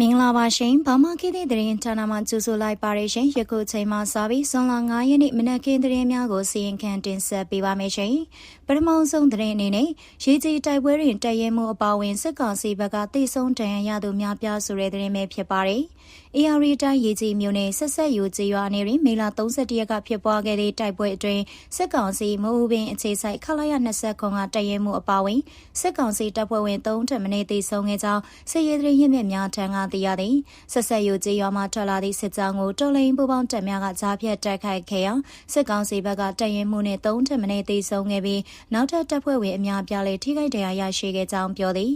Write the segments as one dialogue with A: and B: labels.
A: မင်္ဂလာပါရှင်။ဘာမခေတ်တဲ့သတင်းဌာနမှကြိုဆိုလိုက်ပါရရှင်။ယခုချိန်မှစပြီးဇွန်လ9ရက်နေ့မနက်ခင်းသတင်းများကိုစီရင်ခံတင်ဆက်ပေးပါမယ်ရှင်။ပထမဆုံးသတင်းအနေနဲ့ရေကြီးတိုက်ပွဲတွင်တရဲမှုအပါအဝင်စစ်ကောင်စီဘက်ကတိတ်ဆုံးတန်ရရသူများပြားဆိုတဲ့သတင်းပဲဖြစ်ပါတယ်။ AR တိုင်းရေကြီးမြို့နယ်ဆက်ဆက်ယူကြီးရွာနေတွင်မေလ31ရက်ကဖြစ်ပွားခဲ့တဲ့တိုက်ပွဲအတွင်းစစ်ကောင်စီမိုးဦးပင်အခြေဆိုင်ခလာရ20ခွန်ကတရဲမှုအပါအဝင်စစ်ကောင်စီတပ်ဖွဲ့ဝင်3ထပ်မင်းတေဆုံးခဲ့ကြောင်းစစ်ရေးသတင်းရင်းမြစ်များထံကသိရသည်ဆက်ဆက်ယူကြီးရွာမှထွက်လာသည့်စစ်ကြောင်းကိုတော်လိန်ပူပေါင်းတပ်များကကြားဖြတ်တိုက်ခိုက်ခဲ့ရာစစ်ကောင်စီဘက်ကတရဲမှုနဲ့3ထပ်မင်းတေဆုံးခဲ့ပြီးနောက်ထပ်တပ်ဖွဲ့ဝင်အများပြားလည်းထိခိုက်ဒဏ်ရာရရှိခဲ့ကြောင်းပြောသည်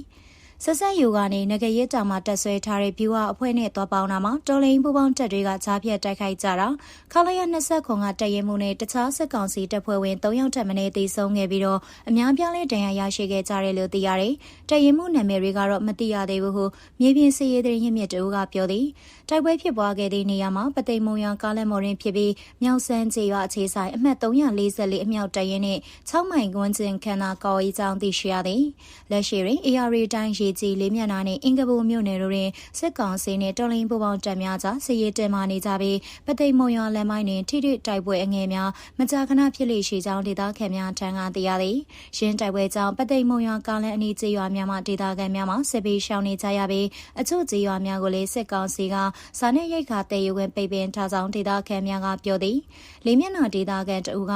A: ဆက်ဆက်ယူကနေငကရဲတောင်မှာတက်ဆွဲထားတဲ့ view အဖွဲ့နဲ့သွားပေါင်းတာမှာတော်လိန်ပူပေါင်းတက်တွေကကြားပြတ်တိုက်ခိုက်ကြတာခလာရ20ခွန်ကတရဲမှုနဲ့တခြားစစ်ကောင်စီတပ်ဖွဲ့ဝင်3ယောက်ထပ်မင်းတေဆုံးခဲ့ပြီးတော့အများပြားလေးဒဏ်ရာရရှိခဲ့ကြတယ်လို့သိရတယ်။တရဲမှုနာမည်တွေကတော့မသိရသေးဘူးဟုမြေပြင်စစ်ရေးသတင်းရင်းမြစ်တို့ကပြောသည်။တိုက်ပွဲဖြစ်ပွားခဲ့တဲ့နေရာမှာပသိမ်မုံရကားလက်မော်ရင်းဖြစ်ပြီးမြောက်ဆန်းကျေရွာအခြေဆိုင်အမှတ်344အမြောက်တရဲနဲ့6မိုင်ကွန်းကျင်ခန္ဓာကော်ရီကြောင်းသိရှိရသည်။လက်ရှိတွင် AR တိုင်းရေကြီးလေးမျက်နှာနဲ့အင်္ဂဘူမြို့နယ်တို့တွင်စစ်ကောင်စီနှင့်တော်လင်းပူပေါင်းတပ်များကြားစစ်ရေးတင်မာနေကြပြီးပသိမ်မုံရွာလမ်းမိုင်းတွင်ထိထိတိုက်ပွဲအငယ်များမကြာခဏဖြစ်လေရှိကြောင်းဒေသခံများထံကသိရသည်။ရင်းတိုက်ပွဲကြောင့်ပသိမ်မုံရွာကားလမ်းအနီးကျေးရွာများမှဒေသခံများမှစစ်ပေးရှောင်နေကြရပြီးအချို့ကျေးရွာများကိုလည်းစစ်ကောင်စီကစာနယ်ရိတ်ခါတည်ယူဝင်ပိတ်ပင်ထားကြောင်းဒေသခံများကပြောသည်။လေးမျက်နှာဒေသခံတဦးက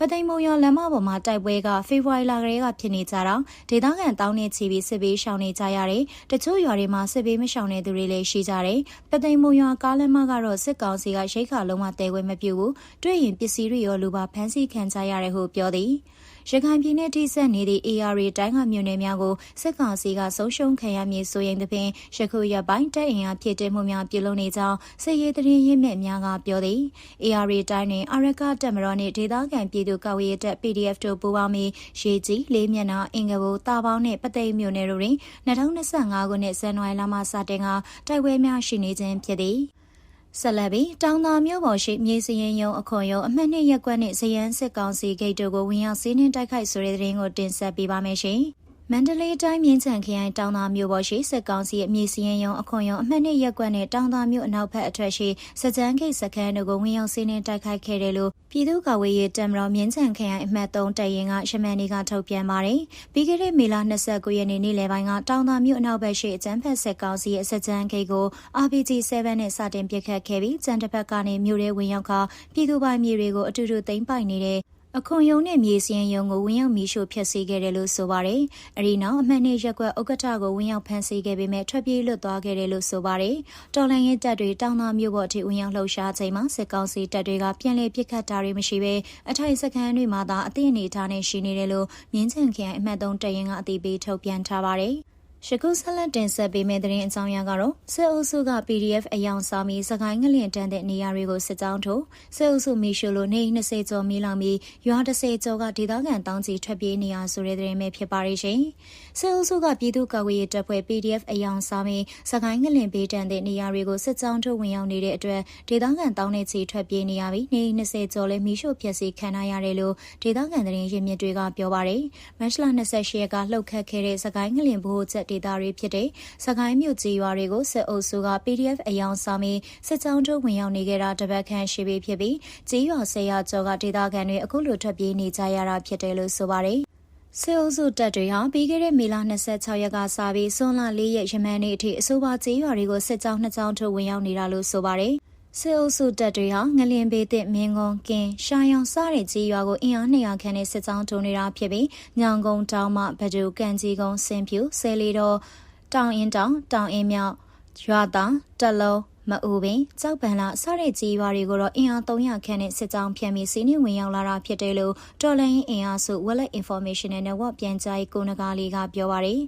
A: ပသိမ်မုံရလမ်းမပေါ်မှာတိုက်ပွဲကဖေဖော်ဝါရီလကလေးကဖြစ်နေကြတာဒေသခံတောင်းနေချီပြီးစစ်ဘေးရှောင်နေကြရတယ်တချို့ရွာတွေမှာစစ်ဘေးမရှောင်နေသူတွေလည်းရှိကြတယ်ပသိမ်မုံရကားလမ်းမကတော့စစ်ကောင်စီကရိတ်ခါလုံးဝတဲခွဲမပြုဘူးတွေ့ရင်ပစ္စည်းတွေရောလူပါဖမ်းဆီးခံကြရတယ်ဟုပြောသည် ရခိုင်ပြည်နယ်ထိစပ်နေသည့် AR တိုင်းကမြို့နယ်များကိုစစ်ကောင်စီကဆုံးရှုံးခံရမည်ဆိုရင်သဖြင့်ယခုရက်ပိုင်းတပ်အင်အားဖြစ်တဲ့မှုများပြုလုပ်နေကြောင်းစစ်ရေးသတင်းရင်းမြစ်များကပြောသည် AR တိုင်းတွင်အရကတပ်မတော်နှင့်ဒေသခံပြည်သူကောက်ရေးတပ် PDF တို့ပူးပေါင်းပြီးရေကြီးလေးမျက်နှာအင်္ဂဘူတာပေါင်းနှင့်ပသိမ်မြို့နယ်တို့တွင်2025ခုနှစ်ဇန်နဝါရီလမှစတင်ကတိုက်ပွဲများရှိနေခြင်းဖြစ်သည် ဆက်လက်ပြီးတောင်သာမြို့ပေါ်ရှိမြေစရင်ရုံအခွန်ရုံအမှတ်နှစ်ရက်ကွက်နှင့်ဇယန်းစစ်ကောင်စီဂိတ်တို့ကိုဝင်ရောက်စီးနှင်းတိုက်ခိုက်ဆိုတဲ့သတင်းကိုတင်ဆက်ပေးပါမယ်ရှင်။ မန္တလေးတိုင်းမြင်းချံခရိုင်တောင်သာမြို့ပေါ်ရှိစစ်ကောင်စီအမည်စီရင်ရုံအခွန်ရုံအမှတ်နှစ်ရက်ကွက်နဲ့တောင်သာမြို့အနောက်ဘက်အထက်ရှိစကြမ်းခိတ်စခန်းတို့ကိုဝင်ရောက်စီးနှင်းတိုက်ခိုက်ခဲ့တယ်လို့ပြည်သူ့ကာကွယ်ရေးတပ်မတော်မြင်းချံခရိုင်အမှတ်3တပ်ရင်းကရှမန်နီကထုတ်ပြန်ပါတယ်။ပြီးခဲ့တဲ့မေလ29ရက်နေ့နေ့လယ်ပိုင်းကတောင်သာမြို့အနောက်ဘက်ရှိအကြမ်းဖက်စစ်ကောင်စီရဲ့စကြမ်းခိတ်ကို RPG7 နဲ့စတင်ပစ်ခတ်ခဲ့ပြီးကြံတစ်ဖက်ကနေမြို့ရဲဝင်ရောက်ကပြည်သူပိုင်မြေတွေကိုအတူတူသိမ်းပိုက်နေတဲ့ အခွန်ယုံနဲ့မြေစင်းယုံကိုဝင်ရောက်မီးရှို့ဖျက်ဆီးခဲ့တယ်လို့ဆိုပါတယ်။အဲဒီနောက်အမှန်နဲ့ရက်ကွက်ဥက္ကဋ္ဌကိုဝင်ရောက်ဖမ်းဆီးခဲ့ပေမဲ့ထွက်ပြေးလွတ်သွားခဲ့တယ်လို့ဆိုပါတယ်။တော်လန်ရေးတပ်တွေတောင်သာမြို့ပေါ်ထိဝင်ရောက်လှုပ်ရှားချိန်မှာစစ်ကောင်စီတပ်တွေကပြန်လည်ပစ်ခတ်တာတွေမရှိဘဲအထိုင်စခန်းတွေမှာသာအသည့်အနေထားနဲ့ရှိနေတယ်လို့မြင်းချန်ခရိုင်အမှတ်3တရင်ကအသိပေးထုတ်ပြန်ထားပါတယ်။ ရှကုဆက်လက်တင်ဆက်ပေးမယ့်သတင်းအကြောင်းအရာကတော့စစ်အုပ်စုက PDF အယောင်ဆောင်ပြီးစကိုင်းငလျင်တန်းတဲ့နေရာတွေကိုစစ်ကြောင်းထိုးစစ်အုပ်စုမီရှိုလိုနေ20ကျော်မီလောင်ပြီးရွာ30ကျော်ကဒေသခံတောင်းချီထွက်ပြေးနေရဆိုတဲ့သတင်းပဲဖြစ်ပါရဲ့ရှင်စစ်အုပ်စုကပြည်သူ့ကာကွယ်ရေးတပ်ဖွဲ့ PDF အယောင်ဆောင်ပြီးစကိုင်းငလျင်ပေးတန်းတဲ့နေရာတွေကိုစစ်ကြောင်းထိုးဝင်ရောက်နေတဲ့အတွက်ဒေသခံတောင်းနေချီထွက်ပြေးနေရပြီးနေ20ကျော်လည်းမီရှို့ဖျက်ဆီးခံရရတယ်လို့ဒေသခံသတင်းရင်းမြစ်တွေကပြောပါတယ်မတ်လ28ရက်ကလှုပ်ခတ်ခဲ့တဲ့စကိုင်းငလျင်ဘိုးချက်ဒေသတွေဖြစ်တဲ့စကိုင်းမြို့ကြီးရွာတွေကိုစစ်အုပ်စုက PDF အယောင်ဆောင်ပြီးစစ်ကြောင်းတို့ဝင်ရောက်နေကြတာတပတ်ခန့်ရှိပြီဖြစ်ပြီးကြီးရွာဆရာကျော်ကဒေသခံတွေအခုလိုထွက်ပြေးနေကြရတာဖြစ်တယ်လို့ဆိုပါတယ်စေအုပ်စုတပ်တွေဟာပြီးခဲ့တဲ့မေလ26ရက်ကစပြီးစွန်လ၄ရက်ယမန်နေ့အထိအဆိုပါကျေးရွာတွေကိုစစ်ကြောင်းနှစ်ကြောင်းထုတ်ဝင်ရောက်နေတာလို့ဆိုပါတယ်။ စေအုပ်စုတပ်တွေဟာငလင်ဘေးသစ်မင်းကုန်းကင်းရှာယောင်စတဲ့ကြီးရွာကိုအင်အား200ခန့်နဲ့စစ်ကြောင်းထုံနေတာဖြစ်ပြီးညောင်ကုန်းတောင်မှဘဒူကန်ကြီးကုန်းစင်ဖြူဆဲလီတော်တောင်အင်းတောင်တောင်အင်းမြောက်ရွာသားတက်လုံး မအူပင်ကြောက်ပန်လာစတဲ့ကြီးရွာတွေကိုတော့အင်အား300ခန့်နဲ့စစ်ကြောင်းဖြန့်ပြီးစီးနှင်းဝင်ရောက်လာတာဖြစ်တယ်လို့တော်လိုင်းအင်အားစု Wallet Information Network ပြန်ကြားရေးကိုနဂါလီကပြောပါရယ်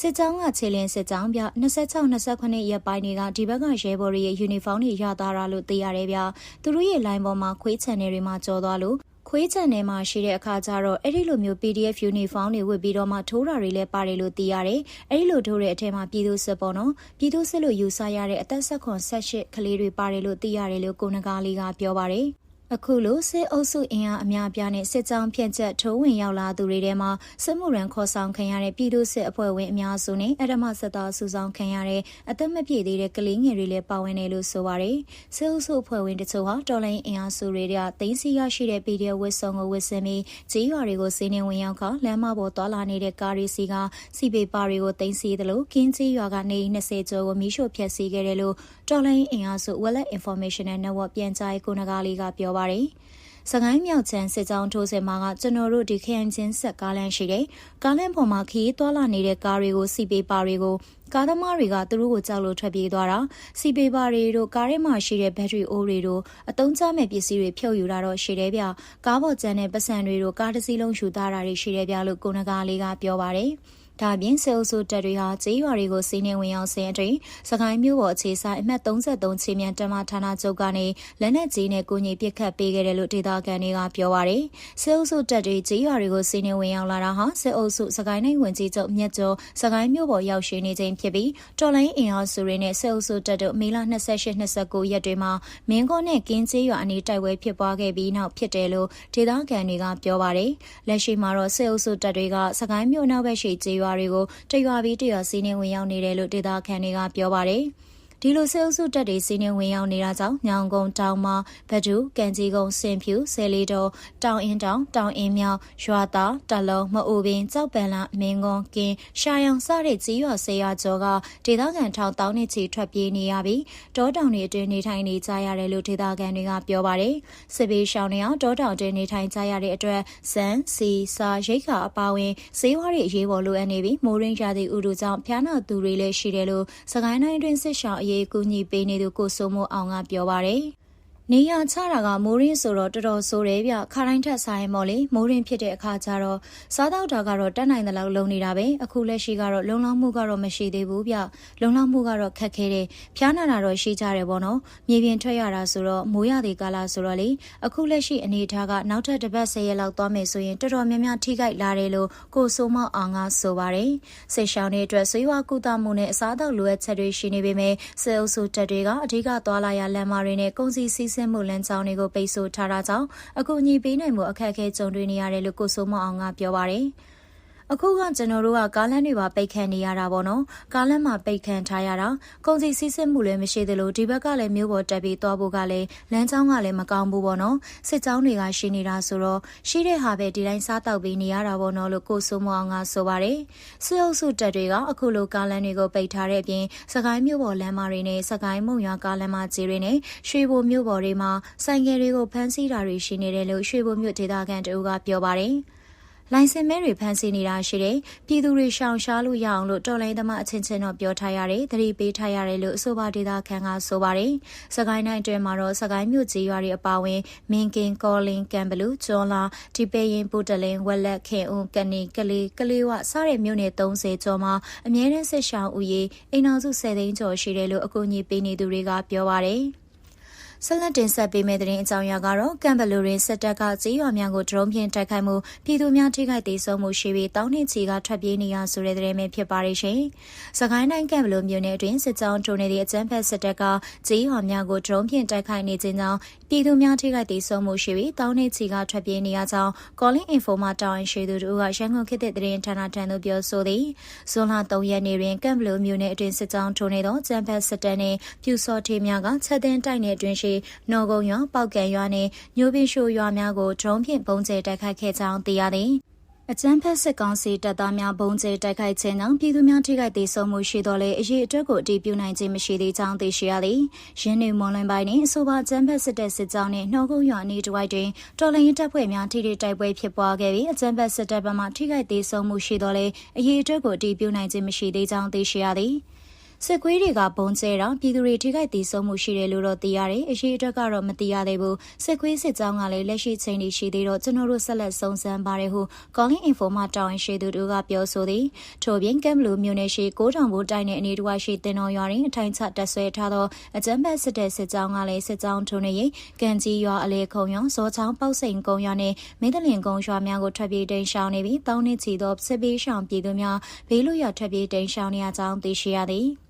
A: စစ်ကြောင်းကခြေလင်းစစ်ကြောင်းပြ26 28ရက်ပိုင်းတွေကဒီဘက်ကရဲဘော်တွေရဲ့ယူနီဖောင်းတွေရသားတာလို့သိရတယ်ဗျသူတို့ရဲ့ line ပေါ်မှာခွေး channel တွေမှာကြော်သွားလို့ ခွေးချန်ထဲမှာရှိတဲ့အခါကျတော့အဲ့ဒီလိုမျိုး PDF uniform တွေဝတ်ပြီးတော့မှထိုးတာတွေလည်းပါတယ်လို့သိရတယ်။အဲ့ဒီလိုထိုးတဲ့အထက်မှာပြည်သူစစ်ပေါ့နော်။ပြည်သူစစ်လို့ယူဆရတဲ့အသက်ဆက်ခွန်ဆက်ရှစ်ကလေးတွေပါတယ်လို့သိရတယ်လို့ကိုနဂါလေးကပြောပါတယ်။ အခုလိုစစ်အုပ်စုအင်အားအများအပြားနဲ့စစ်ကြောင်းဖြန့်ချက်ထိုးဝင်ရောက်လာသူတွေထဲမှာစစ်မှုရန်ခေါ်ဆောင်ခံရတဲ့ပြည်သူစစ်အဖွဲ့ဝင်အများစုနဲ့အရမစစ်သားစုဆောင်ခံရတဲ့အသက်မပြည့်သေးတဲ့ကလေးငယ်တွေလည်းပါဝင်တယ်လို့ဆိုပါတယ်။စစ်အုပ်စုအဖွဲ့ဝင်တချို့ဟာတော်လိုင်းအင်အားစုတွေကတင်းစီရရှိတဲ့ PDF ဝစ်စုံကိုဝစ်စင်ပြီးကြေးရွာတွေကိုစီးနှင်ဝင်ရောက်ကလမ်းမပေါ်သွားလာနေတဲ့ကားရီစီကစီပေပါတွေကိုတင်းစီတယ်လို့ကင်းကြေးရွာကနေ20ကျော်ကိုမီးရှို့ဖျက်ဆီးခဲ့တယ်လို့ တော်လိုင်းအင်အားစု Wallet Information Network ပြန်ကြားရေးကိုနဂါလီကပြောပါတယ်။စကိုင်းမြောက်ချမ်းစစ်ကြောင်းထိုးစင်မှာကကျွန်တော်တို့ဒီခရိုင်ချင်းဆက်ကားလမ်းရှိတယ်။ကားလမ်းပေါ်မှာခီးသွားလာနေတဲ့ကားတွေကိုစီပေပါတွေကိုကားသမားတွေကသူတို့ကိုကြောက်လို့ထွက်ပြေးသွားတာစီပေပါတွေတို့ကားထဲမှာရှိတဲ့ဘက်ထရီအိုးတွေတို့အတုံးချမဲ့ပစ္စည်းတွေဖြုတ်ယူတာတော့ရှိတယ်ဗျကားပေါ်ကျန်တဲ့ပတ်စံတွေတို့ကားတစ်စီးလုံးယူသားတာတွေရှိတယ်ဗျလို့ကိုနဂါလေးကပြောပါတယ်။ ဒါပြင်ဆဲအုပ်စုတပ်တွေဟာကျေးရွာတွေကိုစီးနှင်ဝင်ရောက်စဉ်အတွင်းစကိုင်းမြို့ပေါ်အခြေဆိုင်အမှတ်33ချီမြန်တမဌာနချုပ်ကနေလက်နက်ကြီးနဲ့ကိုကြီးပစ်ခတ်ပေးခဲ့တယ်လို့ဒေသခံတွေကပြောပါရယ်ဆဲအုပ်စုတပ်တွေကျေးရွာတွေကိုစီးနှင်ဝင်ရောက်လာတာဟာဆဲအုပ်စုစကိုင်းနိုင်ဝင်ကြီးချုပ်မြတ်ကျော်စကိုင်းမြို့ပေါ်ရောက်ရှိနေခြင်းဖြစ်ပြီးတော်လိုင်းအင်အားစုတွေနဲ့ဆဲအုပ်စုတပ်တို့မေလ28-29ရက်တွေမှာမင်းကောနဲ့ကင်းကျေးရွာအနီးတိုက်ပွဲဖြစ်ပွားခဲ့ပြီးနောက်ဖြစ်တယ်လို့ဒေသခံတွေကပြောပါရယ်လက်ရှိမှာတော့ဆဲအုပ်စုတပ်တွေကစကိုင်းမြို့နောက်ဘက်ရှိကျေးရွာရွာတွေကိုတရွာပြီးတရွာစီးနှင်းဝင်ရောက်နေတယ်လို့ဒေသခံတွေကပြောပါတယ်။ ဒီလိုဆဲအုပ်စုတက်တွေစီးနှင်းဝင်ရောက်နေတာကြောင့်ညောင်ကုန်းတောင်မဘဒူကန်ကြီးကုန်းစင်ဖြူဆယ်လီတော်တောင်အင်းတောင်တောင်အင်းမြောင်ရွာသားတလုံးမအိုပင်ကြောက်ပန်လာမင်းကုန်းကင်းရှာယောင်စတဲ့ကြီးရွာဆေးရွာကျော်ကဒေသခံထောင်တောင်းနေချီထွက်ပြေးနေရပြီးတောတောင်တွေအတွင်းနေထိုင်နေကြရတယ်လို့ဒေသခံတွေကပြောပါတယ်စစ်ဘေးရှောင်နေအောင်တောတောင်တွင်နေထိုင်ကြရတဲ့အတွက်စံစီစာရိတ်ခါအပါဝင်ဈေးဝါးတွေအရေးပေါ်လိုအပ်နေပြီးမိုးရင်းရာသီဥတုကြောင့်ဖျားနာသူတွေလည်းရှိတယ်လို့စကိုင်းတိုင်းတွင်စစ်ရှောင်ရေးကူညီပေးနေသူကိုစိုးမိုးအောင်ကပြောပါတယ် နေရချတာကမိုးရင်းဆိုတော့တော်တော်ဆိုးတယ်ဗျခါတိုင်းထက်ဆိုင်မော်လေမိုးရင်းဖြစ်တဲ့အခါကျတော့စားတော့တာကတော့တက်နိုင်တဲ့လောက်လုံနေတာပဲအခုလက်ရှိကတော့လုံလောက်မှုကတော့မရှိသေးဘူးဗျလုံလောက်မှုကတော့ခက်ခဲတယ်ဖျားနာတာတော့ရှိကြတယ်ပေါ့နော်မြေပြင်ထွက်ရတာဆိုတော့မိုးရသေးကာလဆိုတော့လေအခုလက်ရှိအနေထားကနောက်ထပ်တစ်ပတ်ဆယ်ရက်လောက်သွားမယ်ဆိုရင်တော်တော်များများထိခိုက်လာတယ်လို့ကိုစိုးမောက်အောင်ကဆိုပါတယ်စိတ်ရှောင်းတဲ့အတွက်ဆွေးဝါကူတာမှုနဲ့အစားအသောက်လိုအပ်ချက်တွေရှိနေပေမဲ့စေအုပ်စုတက်တွေကအဓိကသွားလာရလမ်းမတွေနဲ့ကုန်စည်စီးဆင်းမှုလမ်းကြောင်းတွေကိုပိတ်ဆို့ထားတာကြောင့်အကူအညီပေးနိုင်မှုအခက်အခဲကြုံတွေ့နေရတယ်လို့ကိုစိုးမအောင်ကပြောပါတယ်။ အခုကကျွန်တော်တို့ကကားလမ်းတွေပါပိတ်ခံနေရတာပေါ့နော်ကားလမ်းမှာပိတ်ခံထားရတာကုန်စည်စီးဆင်းမှုလည်းမရှိသလိုဒီဘက်ကလည်းမြို့ပေါ်တက်ပြီးသွားဖို့ကလည်းလမ်းကြောင်းကလည်းမကောင်းဘူးပေါ့နော်စစ်ကြောင်းတွေကရှိနေတာဆိုတော့ရှိတဲ့ဟာပဲဒီတိုင်းစားတောက်ပြီးနေရတာပေါ့နော်လို့ကိုစိုးမအောင်ကဆိုပါတယ်စစ်အုပ်စုတက်တွေကအခုလိုကားလမ်းတွေကိုပိတ်ထားတဲ့အပြင်စကိုင်းမြို့ပေါ်လမ်းမတွေနဲ့စကိုင်းမုံရွာကားလမ်းမကြီးတွေနဲ့ရွှေဘိုမြို့ပေါ်တွေမှာဆိုင်ကယ်တွေကိုဖမ်းဆီးတာတွေရှိနေတယ်လို့ရွှေဘိုမြို့ဒေသခံတအူးကပြောပါတယ် လိုင်စင်မဲတွေဖမ်းဆီးနေတာရှိတယ်။ပြည်သူတွေရှောင်ရှားလို့ရအောင်လို့တော်လိုင်းသမားအချင်းချင်းတော့ပြောထားရတယ်။သတိပေးထားရတယ်လို့အဆိုပါဒေတာခန်ကဆိုပါတယ်။စကိုင်းတိုင်းအတွင်းမှာတော့စကိုင်းမြို့ကြီးရွာတွေအပါအဝင်မင်းကင်ကောလင်ကံဘလူကျော်လာဒီပေရင်ပူတလင်ဝက်လက်ခင်ဦးကနေကလေးကလေးဝစတဲ့မြို့နယ်30ကျော်မှာအမြဲတမ်းစစ်ရှောင်ဦးရေအိမ်တော်စု10သိန်းကျော်ရှိတယ်လို့အကူအညီပေးနေသူတွေကပြောပါတယ်။ ဆက်လက်တင်ဆက်ပေးမယ့်သတင်းအကြောင်းအရာကတော့ကမ်ဘလူရင်းစစ်တပ်ကကြေးရွာများကိုဒရုန်းဖြင့်တိုက်ခိုက်မှုပြည်သူများထိခိုက်ဒေဆုံးမှုရှိပြီးတောင်းနှင့်ချီကထွက်ပြေးနေရဆိုတဲ့သတင်းပဲဖြစ်ပါရဲ့ရှင်။စကိုင်းတိုင်းကမ်ဘလူမြို့နယ်အတွင်းစစ်ကြောင်းတိုးနေသည့်အကြမ်းဖက်စစ်တပ်ကကြေးရွာများကိုဒရုန်းဖြင့်တိုက်ခိုက်နေခြင်းကြောင့်ပြည်သူများထိခိုက်ဒေဆုံးမှုရှိပြီးတောင်းနှင့်ချီကထွက်ပြေးနေရကြောင်း Calling Info မှတာဝန်ရှိသူတို့ကရန်ကုန်ခေတ်သစ်သတင်းဌာနထံသို့ပြောဆိုသည်။ဇွန်လ3ရက်နေ့တွင်ကမ်ဘလူမြို့နယ်အတွင်းစစ်ကြောင်းတိုးနေသောကြမ်းဖက်စစ်တပ်နှင့်ပြူစော်ထေးများကချက်တင်တိုက်နယ်အတွင်းရှိနော်ကုန်းရွာပောက်ကံရွာနှင့်ညိုပင်ရှိုရွာများကိုဒရုန်းဖြင့်ပုံကျဲတိုက်ခိုက်ခဲ့ကြောင်းသိရသည်အကြမ်းဖက်စစ်ကောင်စီတပ်သားများဘုံကျဲတိုက်ခိုက်ခြင်းကြောင့်ပြည်သူများထိခိုက်ဒေဆုံးမှုရှိတော်လဲအရေးအတွက်ကိုအတည်ပြုနိုင်ခြင်းမရှိသေးကြောင်းသိရှိရသည်။ရင်းနှီးမွန်လွင်ပိုင်းနှင့်အဆိုပါကြမ်းဖက်စစ်တပ်စစ်ကြောင်းနှင့်နှောကုန်းရွာနေတဝိုက်တွင်တော်လှန်ရေးတပ်ဖွဲ့များထိထိတိုက်ပွဲဖြစ်ပွားခဲ့ပြီးအကြမ်းဖက်စစ်တပ်ဘက်မှထိခိုက်ဒေဆုံးမှုရှိတော်လဲအရေးအတွက်ကိုအတည်ပြုနိုင်ခြင်းမရှိသေးကြောင်းသိရှိရသည်။ စစ်ကွေးတွေကဘုံကျဲတော့ပြည်သူတွေထိခိုက်ဒေဆုံးမှုရှိတယ်လို့တော့သိရတယ်။အရှိအတွက်ကတော့မသိရသေးဘူး။စစ်ကွေးစစ်ကြောင်းကလည်းလက်ရှိချိန်ထိရှိသေးတော့ကျွန်တော်တို့ဆက်လက်စုံစမ်းပါတယ်ဟု Calling Info မှတောင်းရင်ရှိသူတို့ကပြောဆိုသည်။ထို့ပြင်ကမ်ဘလူမြို့နယ်ရှိကိုးတောင်ဘိုးတိုင်းနယ်အနေတဝရှိတင်တော်ရွာတွင်အထိုင်ချတက်ဆွဲထားသောအကြမ်းဖက်စစ်တဲ့စစ်ကြောင်းကလည်းစစ်ကြောင်းထုံနေရင်ကန်ကြီးရွာအလေခုံရွာဇောချောင်းပေါက်စိန်ကုန်းရွာနှင့်မင်းတလင်ကုန်းရွာများကိုထွက်ပြေးတိမ်းရှောင်နေပြီးတောင်းနှင့်ချီသောစစ်ပေးရှောင်ပြည်သူများဘေးလွတ်ရာထွက်ပြေးတိမ်းရှောင်နေရကြောင်းသိရှိရသည်။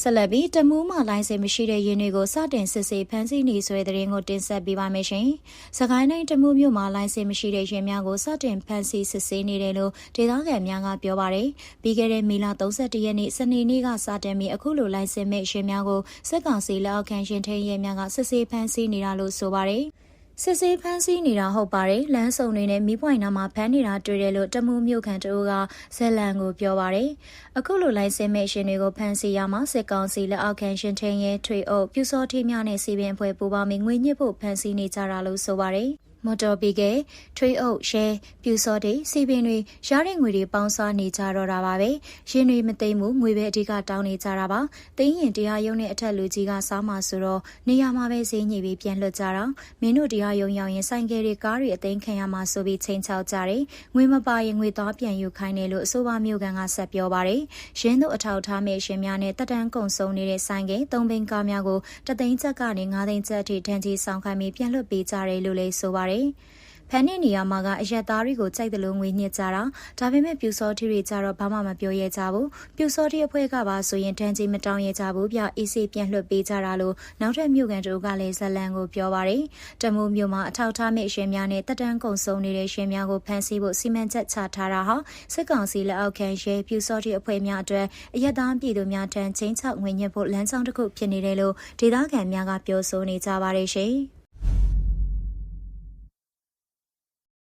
A: ဆက်လက်ပြီးတမူးမှလိုင်းစင်မရှိတဲ့ရင်းတွေကိုစတင်စစ်ဆေးဖမ်းဆီးနေဆွဲတဲ့ရင်ကိုတင်ဆက်ပေးပါမယ်ရှင်။စကိုင်းတိုင်းတမူးမြို့မှာလိုင်းစင်မရှိတဲ့ရင်းများကိုစတင်ဖမ်းဆီးစစ်ဆေးနေတယ်လို့ဒေသခံများကပြောပါရယ်။ပြီးခဲ့တဲ့မေလ31ရက်နေ့စနေနေ့ကစတင်ပြီးအခုလိုလိုင်းစင်မဲ့ရင်းများကိုစစ်ကောင်စီလက်အောက်ခံရှင်ထိန်ရဲများကစစ်ဆေးဖမ်းဆီးနေတာလို့ဆိုပါရယ်။ စစ်ဆေးဖမ်းဆီးနေတာဟုတ်ပါတယ်လမ်းစုံတွေနဲ့မိပွိုင်နာမှာဖမ်းနေတာတွေ့တယ်လို့တမှုမြို့ခံတို့ကဇက်လန်ကိုပြောပါတယ်အခုလိုလိုင်စင်မဲ့ရှင်တွေကိုဖမ်းဆီးရမှာစစ်ကောင်စီလက်အောက်ခံရှင်ထင်းရဲထွေအုပ်ပြူစောထိများနဲ့စီပင်အဖွဲ့ပူပေါင်းပြီးငွေညှစ်ဖို့ဖမ်းဆီးနေကြတာလို့ဆိုပါတယ် မော်တော်ဘီကထွေးအုပ်ရဲပြူစောတေးစီပင်တွေရတဲ့ငွေတွေပေါင်းစားနေကြတော့တာပါပဲရင်းတွေမသိမ်းမှုငွေပဲအဓိကတောင်းနေကြတာပါသိမ်းရင်တရားရုံးနဲ့အထက်လူကြီးကစားမှာဆိုတော့နေရာမှာပဲဈေးညှိပြီးပြန်လွတ်ကြတာမင်းတို့တရားရုံးရောက်ရင်ဆိုင်ကယ်တွေကားတွေအသိမ်းခံရမှာဆိုပြီးချိန်ချောက်ကြတယ်ငွေမပါရင်ငွေသားပြန်ယူခိုင်းတယ်လို့အဆိုပါမျိုးကန်ကဆက်ပြောပါတယ်ရင်းတို့အထောက်ထားမဲ့ရှင်များနဲ့တက်တန်းကုံဆုံးနေတဲ့ဆိုင်ကယ်သုံးဘင်းကားများကိုတသိန်းချက်ကနေ9သိန်းချက်အထိတန်းကြီးဆောင်ခိုင်းပြီးပြန်လွတ်ပေးကြတယ်လို့လည်းဆိုပါတယ်ဖန်တဲ့နေရာမှာကအရက်သားတွေကိုကြိုက်တယ်လို့ငွေညစ်ကြတာဒါပေမဲ့ပြူစောထီတွေကြတော့ဘာမှမပြောရဲကြဘူးပြူစောထီအဖွဲ့ကပါဆိုရင်တန်းကြီးမတောင်းရဲကြဘူးပြအေးစေးပြန်လွှတ်ပေးကြတာလို့နောက်ထပ်မြို့ကန်တို့ကလည်းဇလန်ကိုပြောပါတယ်တမိုးမြို့မှာအထောက်ထားမဲ့ရှင်များနဲ့တက်တန်းကုံဆုံးနေတဲ့ရှင်များကိုဖမ်းဆီးဖို့စီမံချက်ချထားတာဟာစစ်ကောင်စီလက်အောက်ခံရဲပြူစောထီအဖွဲ့များအတွက်အရက်သားပြည်သူများထံချင်းချောက်ငွေညစ်ဖို့လမ်းကြောင်းတစ်ခုဖြစ်နေတယ်လို့ဒေသခံများကပြောဆိုနေကြပါတယ်ရှင်